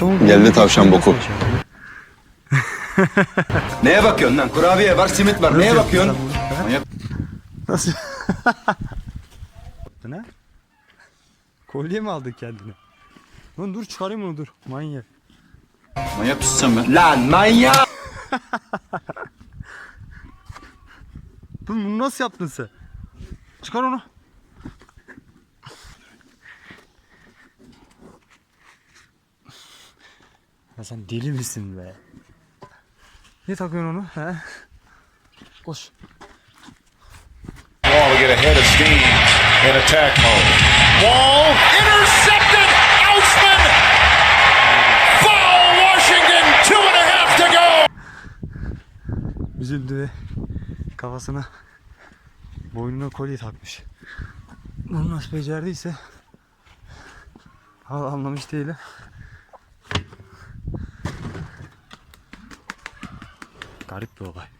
Geldi tavşan boku. Neye bakıyorsun lan? Kurabiye var, simit var. Neye bakıyorsun? Manyak. Nasıl? Ha? Kolye mi aldın kendine? Lan dur çıkarayım onu dur. Manyak. Manyak mısın sen be? Lan manyak! Bunu nasıl yaptın sen? Çıkar onu. Ya sen deli misin be? Niye takıyorsun onu? He? Koş. Wall get ahead of steam in attack mode. Wall intercepted. Outsman. Foul Washington. Two and a half to go. Üzüldü kafasına boynuna kolye takmış. Bunu nasıl becerdiyse anlamış değilim. Garip bir olay.